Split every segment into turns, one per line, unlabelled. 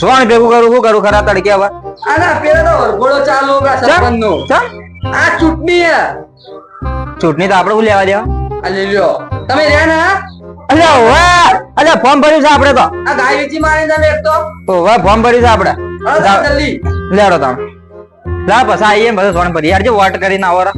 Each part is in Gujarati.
સોણ ભેગું કરું શું કરું? ખરા તડકે હવે.
આના પેલા તો વરઘોડો ચાલુ સરપંચ.
ચમ
આ ચૂંટણી હે.
ચૂંટણી તો આપણે શું લેવા દેવા?
લઈ લ્યો. તમે રહ્યા ને
અલે ઓવે. અલ્યા ફોર્મ ભર્યું છે આપણે તો.
આ ગાય વેચી મારી તમે એક તો.
ઓવે ફોર્મ ભર્યું છે આપણે.
જલ્દી.
લેડો તમે. લા પછી આઈએ બધું સોણ ભરી યાર જે વોટ કરીને આવો રા.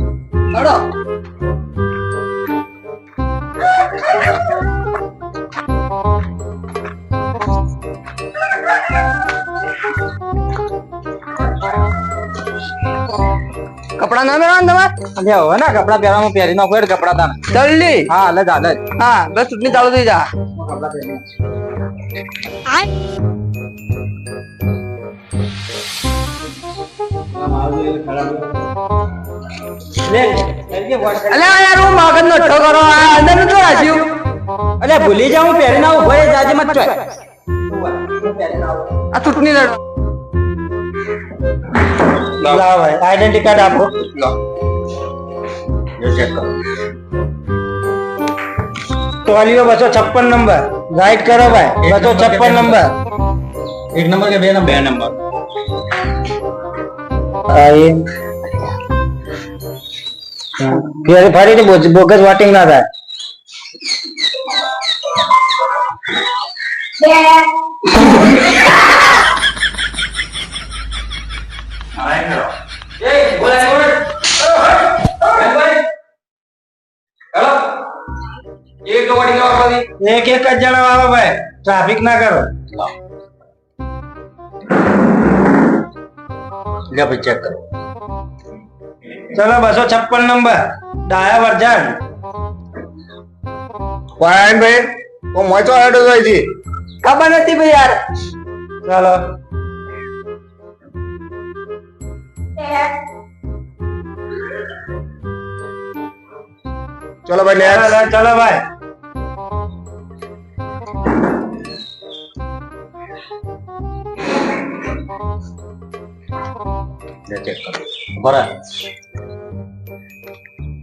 કપડા ના મેળવા તમારે
હવે ના કપડા પહેરવામાં પહેરી નાખો કપડા તાને
જલ્દી?
હા લે જા લે
હા બસ ચૂંટણી ચાલુ થઈ જા. હું રાખ્યું?
અલ્યા ભૂલી જાઉં પહેરીને ના ઊભો જાજી મત
આ ચૂંટણી લડો
લાવ ભાઈ આઈડેન્ટિટી કાર્ડ આપો ટોલીઓ બસો છપ્પન નંબર રાઈટ કરો ભાઈ બસો છપ્પન નંબર
એક નંબર કે બે નંબર બે નંબર
ફરી ફરીથી બોજ- બોગસ વોટિંગ ના થાય
એક કવાડી લેવા પછી
એક એક જ જણા આવો ભાઈ ટ્રાફિક ના કરો.
લે ભાઈ ચેક કરો.
ચલો બસો છપ્પન નંબર ડાયા વર્જન.
વાયન ભાઈ હું મોચો હેડો જાય છે
ખબર નથી ભાઈ યાર.
ચાલો.
ચલો ભાઈ
ચલો
નેક્સ્ટ
ચલો ભાઈ.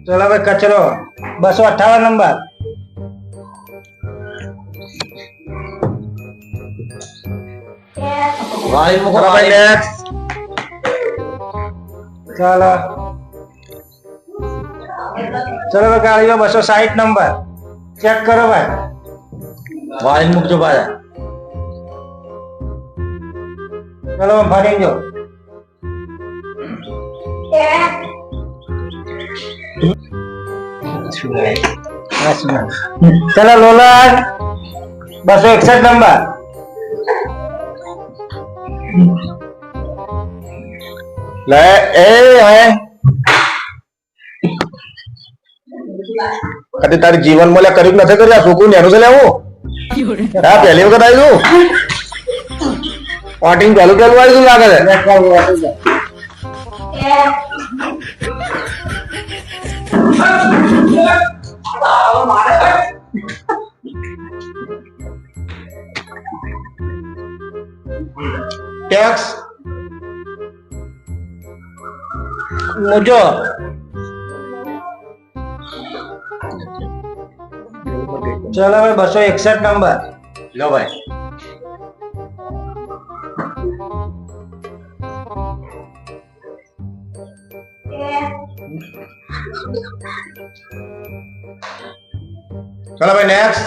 ચલો ભાઈ કચરો. બસો અઠાવન નંબર.
વાળી મૂકો ભાઈ નેક્સ્ટ
ચાલો. ચલો ગાડીઓ બસો સાહીઠ નંબર. ચેક કરો ભાઈ.
વાળી મૂકજો ભાઈ
ચલો ફરી જો. ચલો લોલર બસો એકસઠ નંબર.
લે એ હે કદી તારી જીવન મળે કર્યું નથી કર્યું આ છોકરું નેનું છે લેવું હા પહેલી વખત આવ્યું વોટિંગ પહેલું પહેલું આવ્યું લાગે છે ટેક્સ
મુજો ચલો ભાઈ બસો એકસઠ નંબર
લો ભાઈ ચલો ભાઈ નેક્સ્ટ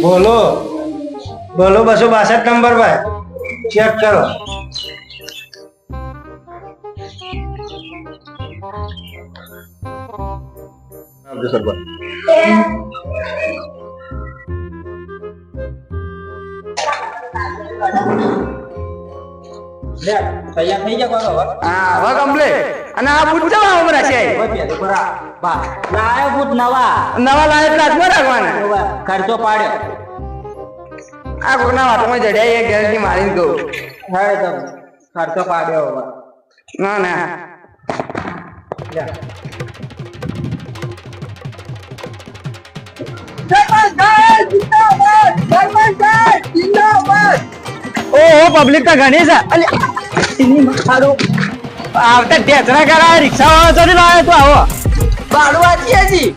બોલો બોલો બસો બાસઠ નંબર ભાઈ ચેક કરો તૈયાર થઈ જા કરો
હા હવે કમ્પ્લીટ અને આ બૂટ ચા હમણાં છે?
લાયો બૂટ નવા.
નવા લાયક રાજમાં રાખવાના?
ખર્ચો પાડ્યો.
આ કોકના વાતમાં જડ્યા એક ગેરંટી મારીને કહું.
હવે તો ખર્ચો પાડ્યો હવે.
ના ના. ઓહો પબ્લિક તો ઘણી છે. અલે આવતા ટેચરા કરાય રિક્ષા વાળો ચોથી લાવે તું આવો. ભાડું વાંચીએ છીએ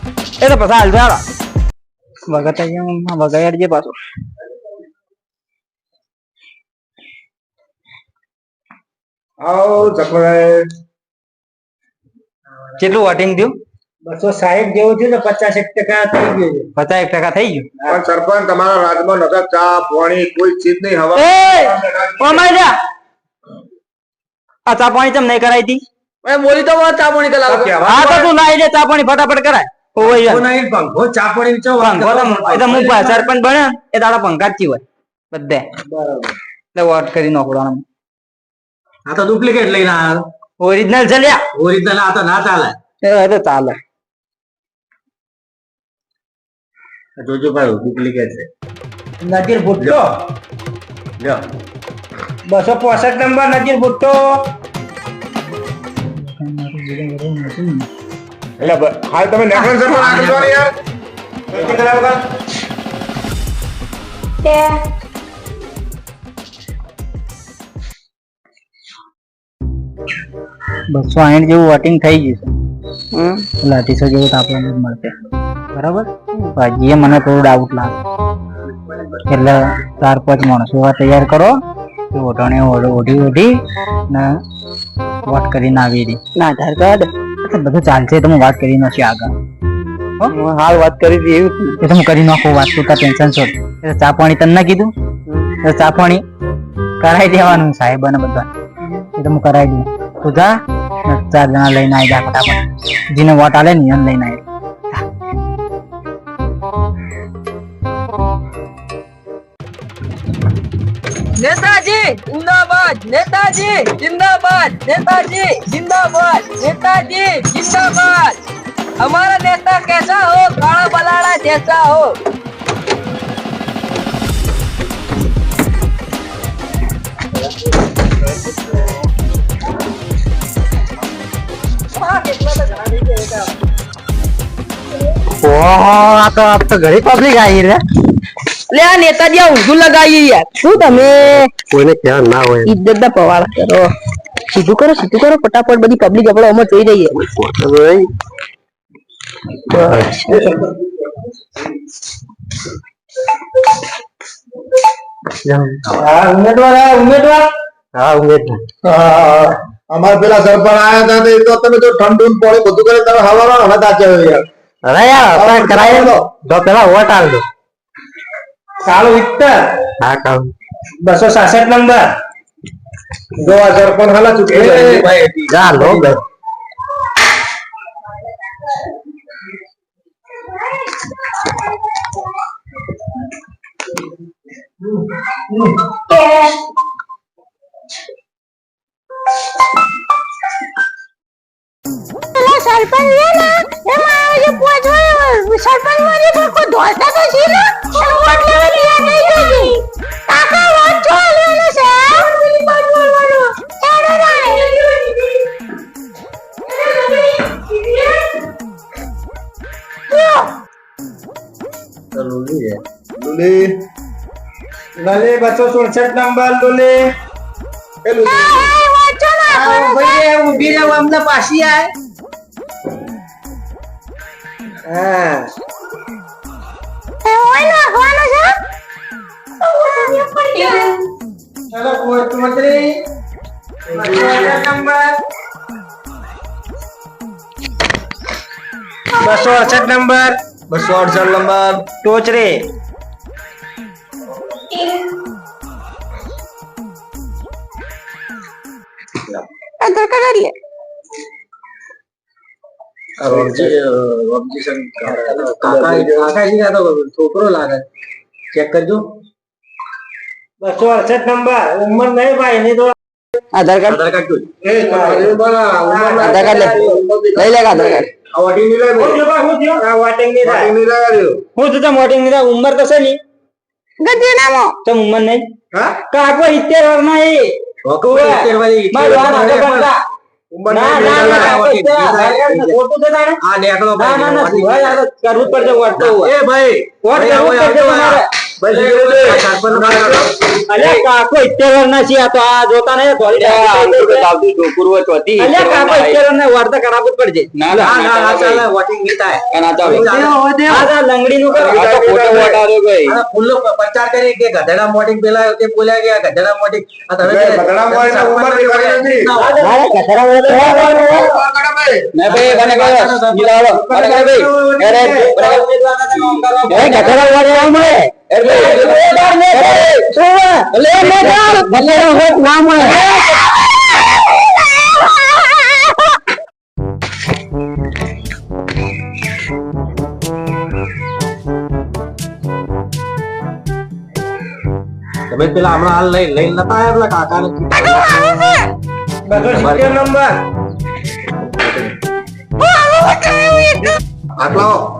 એ તો પછી હાલ ચાલો વગત અહીંયા વગાડજે પાછું.
આવો ચકલાએ
કેટલું વોટિંગ થયું?
બસો સાહીઠ જેવું થયું ને પચાસ એક ટકા થઈ ગયું છે.
પચાસ એક ટકા થઈ ગયું?
પણ સરપંચ તમારા રાજમાં નગર ચા પાણી કોઈ ચીજ નહીં હવા
જા. આ ચા પાણી ચમ નહીં કરાઈ હતી
મેં બોલી તો ચા પાણી કલાક
હા તો તું લાવી દે ચા પાણી ફટાફટ કરાય. ઓય
નહીં, પંખો ચા પાણી ચો
પંખો તો એ તો હું સરપંચ બન્યો ને, એ તારા પંખા જ હોય બધે.
બરાબર.
એટલે વોટ કરી નાખવાનો
આ તો ડુપ્લિકેટ લઈને આવ્યો
ઓરિજિનલ છે લ્યા.
ઓરિજિનલ આ તો ના ચાલે.
એ તો ચાલે.
જોજો ભાઈ ડુપ્લિકેટ છે. નજીર ભુટ્ટો. લ્યો. બસો પોસઠ નંબર નજીર ભુટ્ટો.
એટલે હાલ તમે નેકલન સરપંચ આગળ જો યાર.
વગર
બસો આઠ જેવું વોટિંગ થઈ ગયું છે. લાઠીસો જેવું તાપમાન આપણને મળશે. બરાબર? ભાજીએ મને થોડું ડાઉટ લાગે. એટલે ચાર પાંચ માણસો એવા તૈયાર કરો કે ઓઢણે ઓઢી ઓઢી ને વાત કરીને આવી રહી. ના આધાર કાર્ડ બધું ચાલશે તો હું વાત કરી નથી આગળ. હાલ વાત કરી હતી એવું. એ તો કરી નાખું વાત તો ટેન્શન છોડ. એટલે ચા પાણી તને કીધું? એટલે ચા પાણી કરાવી દેવાનું સાહેબ અને બધા. એ તો હું કરાવી દઉં. તું જા ચાર જણા લઈને આવી જા ફટાફટ. જેને વોટ આલે ને એને લઈને આવી
નેતાજી, જિંદાબાદ નેતાજી જિંદાબાદ નેતાજી જિંદાબાદ નેતાજી, જિંદાબાદ. અમારા નેતા કેસા હો? કાળા બલાડા જૈસા હો?
ઓહો, આ તો આપ તો ઘણી પબ્લિક આવી રહ્યા
લે આ નેતાજી આ ઊંધું લગાવીએ યાર. શું તમે?
કોઈને ધ્યાન ના હોય.
ઇજ્જત ના પવાળ કરો. સીધું કરો સીધું કરો ફટાફટ બધી પબ્લિક આપણે અમે જોઈ રહીએ
હા ઉમેદવાર. ઉમેદવાર
હા ઉમેદ
હા, અમારા પેલા સરપંચ આયા હતા તે તો તમે તો ઠંડુ પાણી બધું કરી તમે હવાનો હવે તાચે યાર.
અરે યાર કરાય. તો પેલા વોટ આલ દો.
કાળુ વિક્ટર
હા કામ
બસો સાસઠ નંબર
જો આ સરપંચ હાલા ચૂકી જાય ભાઈ
જા લો બે
સરપંચ છે ને એમાં જે પૂછો સરપંચમાં જે કોઈ દોસ્તા તો છે ને
લુલી
લલે બસો સુડસઠ નંબર
છો ના
ભાઈ ઊભી રહો અમને પાછી આય. હા. ચાલો પોસ્ટ મંત્રી નંબર. બસો અડસઠ નંબર.
બસો અડસઠ નંબર.
ટોચરે
આધાર કાર્ડ લે
કાકાજી છોકરો લાગે. ચેક કરજો. બસો અડસઠ નંબર ઉંમર નહીં ભાઈ નહીં તો
આધાર કાર્ડ?
આધાર કાર્ડ જોઈ
એ તમારે બના
આધાર કાર્ડ લઈ લે આધાર કાર્ડ.
હું
તો તમની ઉંમર તો છે ની.
ગધેડામાં
તો ઉંમર નહીં.
હા?
કાકો 70 વર્ષના એ. આ નાટક કરતા.
ઉંમર
ના
નહીં,
ના ના
નહીં,
કાકો,
નહીં.
ખોટું છે
આ નેકળો
ના ના ના સુભાઈ, આ તો કરવું જ પડશે વોટ તો
એ ભાઈ
વોટ
ભાઈ,
કરવું જ
આવો,
પડશે
આવો,
તમારે
ભાઈ, જીવો લે.
સરપંચ નંબર
અલ્યા કાકો ઇત્તેર વર્ષના છીએ આ તો આ જોતા નહીં થોડી અલ્યા કાકો ઇત્તેર વર્ષના વાર્તા કરાવવું જ
ના
ના,
ના
ના, ચાલે.
વોટિંગ નહીં થાય
આ જા લંગડીનું કરો.
આ ફૂલ્લો પ્રચાર કરી કે ગધેડા મોટિંગ પેલા તે બોલ્યા કે આ મોટિંગ આ તમે
નથી.
મારે ગધેડા લે, હોત ના
તમે પેલા હમણાં હાલ લઈ લઈ નતા આવ્યા પેલા કાકાને? બસો નંબર આટલો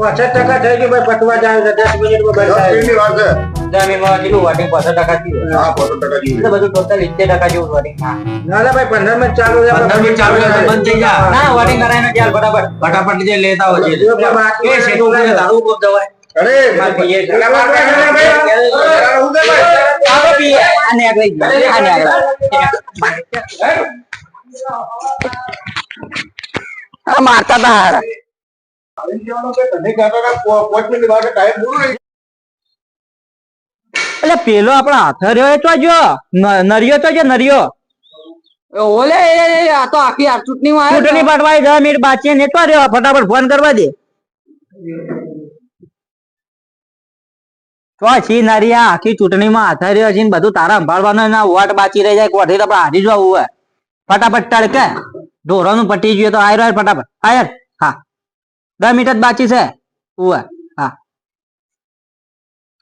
પાસઠ ટકા
થઈ ગયું ભાઈ પતવા જાય છે દસ મિનિટમાં
દસ
થાય.
મિનિટની વાર છે.
દસ કેટલું વોટિંગ પાસઠ ટકા થયું
હા, પોસઠ ટકા જેવું.
બધું ટોટલ ઇત્તેર ટકા જેવું વોટિંગ ના ના ભાઈ પંદર મિનિટ ચાલુ છે પંદર મિનિટ ચાલુ છે બંધ થઈ જાય ના વોટિંગ કરાય ચાલ ફટાફટ ફટાફટ જે લેતા હોય છે. એ દારૂ
અરે,
પીએ.
પીએ. આને આગળ આને આગળ. મારતા
હતા હારા.
એટલે પેલો આપણા હાથ રહ્યો તો જો નરિયો તો જો નરિયો.
ઓલે આ તો આખી ચૂંટણી માં
ચૂંટણી પાડવાય દસ મિનિટ બાકી ને તો રહ્યો ફટાફટ ફોન કરવા દે. તો છી નરિયા આખી ચૂંટણીમાં હાથ રહ્યો છે ને બધું તારા સંભાળવાનો એના વોટ બાચી રહી જાય કોઠી તો આપણે હારી જવું હોય. ફટાફટ તડકે. ઢોરાનું પટી ગયું તો આયર ફટાફટ. આયર હા. દસ મિનિટ જ બાકી છે? ઉવે હા.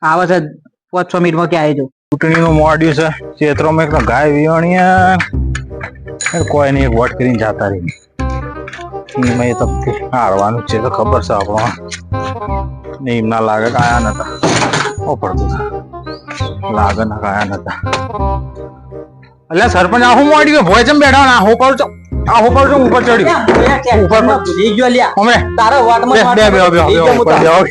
આવે છે પાંચ છ મિનિટમાં ક્યાં આવી જાઉં
ચૂંટણીનું મોડ્યું છે. ક્ષેત્રોમાં એક તો ગાય વિવાણીયા કોઈ નહીં વોટ કરીને જતા રહી. એમાં એ તો હારવાનું છે તો ખબર છે આપણો ને એમના લાગે કાયા નતા. ઓ પડતું લાગે ના કાયા નતા. એટલે સરપંચ આહું મોડી ગયો ભોય ચમ બેઠા ના હું કરું છું? આ ઉપર કરું ઉપર ચડી ઉપર પર.
ભૂલી ગયો લ્યા.
હમણે.
તારા વાટમાં
બે બે બે ઉપર આવો.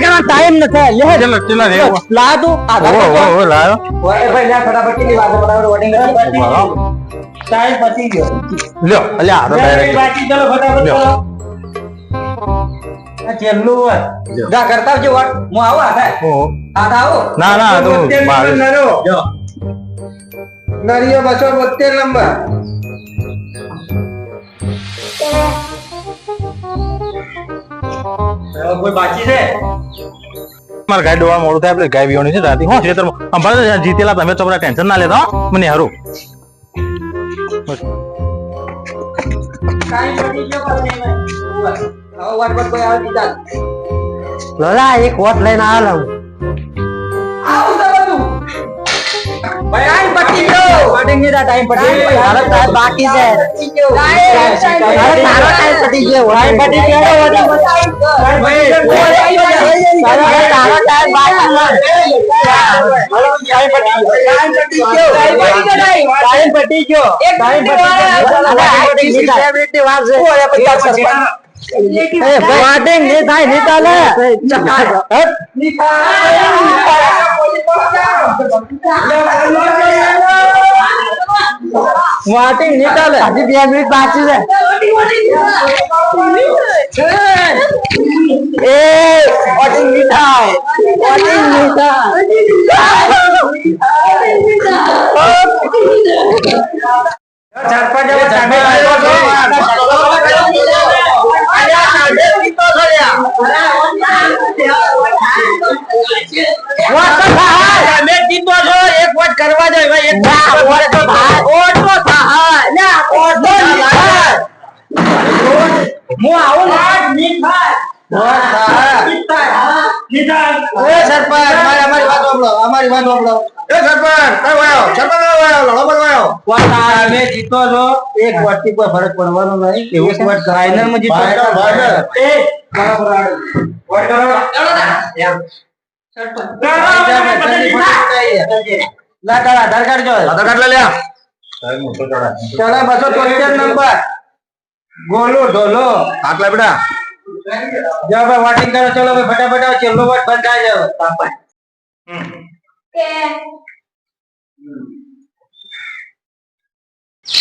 કરવા ટાઈમ નથી લે
ચલો ચલો રે
લા તું આધાર
ઓ ઓ લાયો.
ઓય ભાઈ લે ફટાફટ કેટલી વાર બરાબર વોટિંગ ટાઈમ પતી ગયો.
લ્યો અલ્યા આ તો direct.
બાકી ચલો ફટાફટ. ચલો. હોય. કરતા આવજો વોટ. હું આવો
ના ના તો મારે
નરિયો બસો બોતેર નંબર. કોઈ બાકી છે?
મારે ગાય ડોવા મોડું થાય આપણે ગાય બીવાની છે રાતે હું ખેતર જ્યાં જીતેલા તમે ચોપડા ટેન્શન ના લેતા મને હારું.
લોલા એક વોટ લઈને આવ્યો હું.
આવું તો બધું. ભાઈ ટાઈમ પતી ગયો વોટિંગની ટાઈમ પતી ગયો
તારો ટાઈમ બાકી છે તારો ટાઈમ પતી ગયો
ટાઈમ પતી ગયો
તારો ટાઈમ બાકી
ટાઈમ પતી ગયો ગયો વોટિંગ નહીં થાય નહીં ચાલે વોટિંગ નહીં ચાલે
હજી બે મિનિટ બાકી છે એ વોટિંગ નહીં થાય વોટિંગ નહીં થાય
તમે જીતો છો એક વોટ કરવા દો ભાઈ એક હું આવું લાગની થાય
અમારી વાત અમારી
મારી વાત સરપંચ કઈ સરપંચ કઈ લડો મત
પણ તમે જીતો છો. એક કોઈ ફરક પડવાનો નહીં. એવું જીતો એ, બરાબર. આધાર કાર્ડ જો
આધાર કાર્ડ લઈ લ્યા.
ચલો બસો તોતેર નંબર. ગોલો ઢોલો.
હાથ લાય બેટા.
જો ભાઈ વોટિંગ કરો. ચલો ભાઈ ફટાફટ આવો. છેલ્લો વોટ બંધ થાય જાવ તાપાય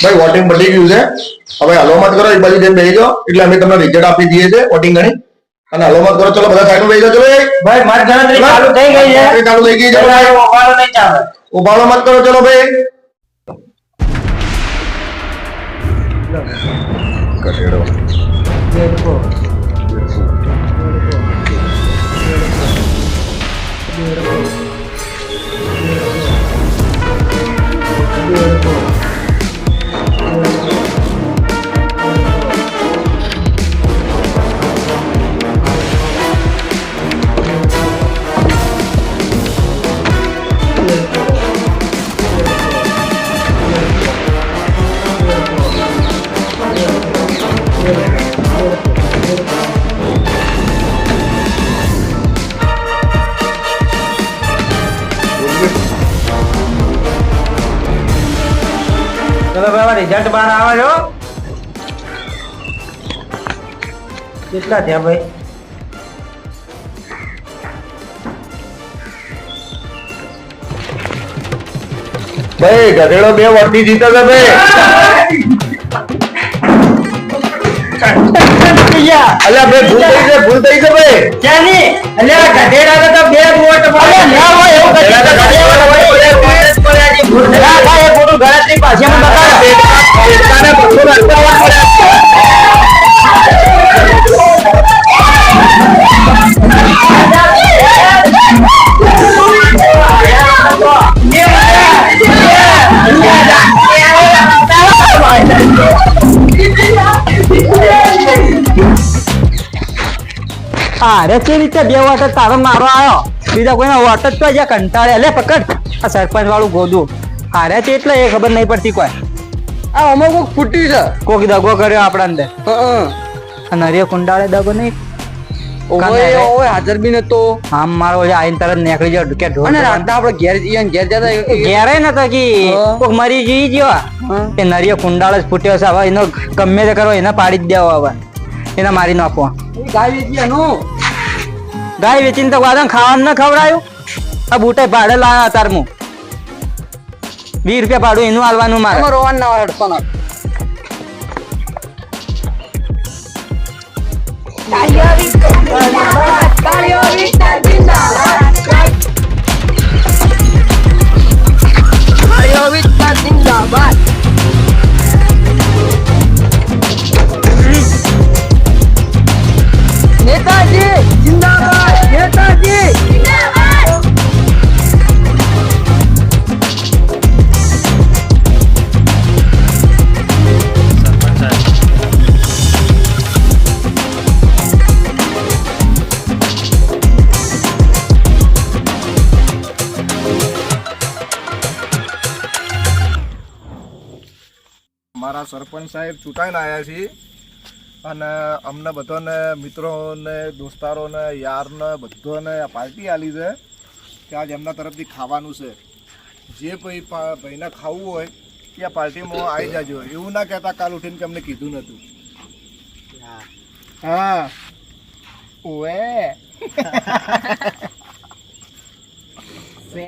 ભાઈ વોટિંગ પતી ગયું છે. હવે હલો મત કરો એક બાજુ જેમ બેસી જાઓ. એટલે અમે તમને રિઝલ્ટ આપી દઈએ છીએ વોટિંગ ગણી. અને હલો મત કરો ચલો બધા સાઈડ બેસી જાઓ. ચલો
ભાઈ મત ગણતરી ચાલુ થઈ ગઈ છે.
ચાલુ થઈ ગઈ છે. ભાઈ.
ઉભારો નહીં ચાલે.
ઉભાળો મત કરો ચલો ભાઈ. કસેડો
ચલો ભાઈ રિઝલ્ટ બહાર આવે છો કેટલા થયા ભાઈ?
ભાઈ ગધેડો બે વોટથી જીતો છે ભાઈ. અલ્યા બે ભૂલ થઈ છે ભૂલ થઈ છે ભાઈ.
અલ્યા ગધેડા તો બે વોટ મળે. ના હોય એવું
ગધેડા તો
ગણતરી પાછી મને બતાવો
એકતાને બસો ને અઠ્ઠાવન મળ્યા.
અરે કે રીતે બે વોટ જ તારો મારો આવ્યો બીજા કોઈનો વોટ જ તો જ્યાં કંટાળે લે પકડ આ સરપંચ વાળું ગોદું હારે છે એટલે એ ખબર નહીં પડતી કોઈ.
આ અમુક કોક ફૂટી છે.
કોક દગો કર્યો આપણા અંદર. અને હરિયો કુંડાળે દગો નહીં.
હાજર બી નતો.
આમ મારો આઈને તરત નીકળી જાવ કે ઢોર
અને રાતના આપણે ઘેર જઈએ ઘેર જતા
ઘેરે નતો કે. કોક મરી જઈ ગયો કે નરિયો કુંડાળ જ ફૂટ્યો છે. હવે એનો ગમે તે કરો એને પાડી જ દેવો હવે. એને મારી નાખો.
ગાય વેચી એનું
ગાય વેચીને તો વાદન ખાવાનું ન ખવડાયું. આ બુટે ભાડે લાયા તારમું વીસ રૂપિયા ભાડું એનું હાલવાનું મારે.
રોવાન ના હેડફોન નેતાજી જિંદાબાદ નેતાજી.
મારા સરપંચ સાહેબ ચૂંટાઈને આવ્યા છીએ. અને અમને બધાને મિત્રોને દોસ્તારોને યારને બધાને પાર્ટી આલી છે કે આજ એમના તરફથી ખાવાનું છે. જે ભાઈ ભાઈને ખાવું હોય એ આ પાર્ટીમાં આવી જાજો. એવું ના કહેતા કાલ ઉઠીને કે અમને કીધું નતું. હા. ઓએ